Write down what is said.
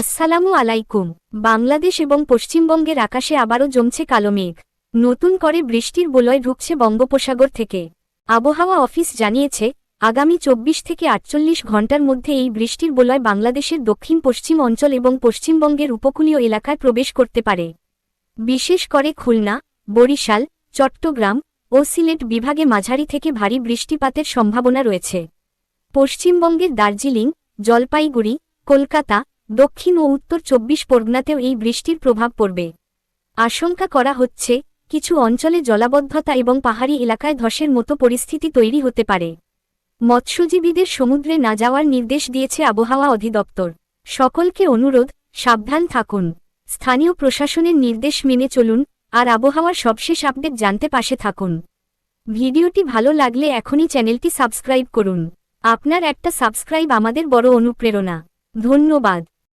আসসালামু আলাইকুম। বাংলাদেশ এবং পশ্চিমবঙ্গের আকাশে আবারও জমছে কালো মেঘ। নতুন করে বৃষ্টির বলয় ঢুকছে বঙ্গোপসাগর থেকে। আবহাওয়া অফিস জানিয়েছে, আগামী চব্বিশ থেকে আটচল্লিশ ঘণ্টার মধ্যে এই বৃষ্টির বলয় বাংলাদেশের দক্ষিণ, পশ্চিম অঞ্চল এবং পশ্চিমবঙ্গের উপকূলীয় এলাকায় প্রবেশ করতে পারে। বিশেষ করে খুলনা, বরিশাল, চট্টগ্রাম ও সিলেট বিভাগে মাঝারি থেকে ভারী বৃষ্টিপাতের সম্ভাবনা রয়েছে। পশ্চিমবঙ্গের দার্জিলিং, জলপাইগুড়ি, কলকাতা দক্ষিণ ও উত্তর চব্বিশ পরগনাতেও এই বৃষ্টির প্রভাব পড়বে। আশঙ্কা করা হচ্ছে, কিছু অঞ্চলে জলাবদ্ধতা এবং পাহাড়ি এলাকায় ধসের মতো পরিস্থিতি তৈরি হতে পারে। মৎস্যজীবীদের সমুদ্রে না যাওয়ার নির্দেশ দিয়েছে আবহাওয়া অধিদপ্তর। সকলকে অনুরোধ, সাবধান থাকুন। স্থানীয় প্রশাসনের নির্দেশ মেনে চলুন, আর আবহাওয়ার সবশেষ আপডেট জানতে পাশে থাকুন। ভিডিওটি ভালো লাগলে এখনই চ্যানেলটি সাবস্ক্রাইব করুন। আপনার একটা সাবস্ক্রাইব আমাদের বড় অনুপ্রেরণা। ধন্যবাদ।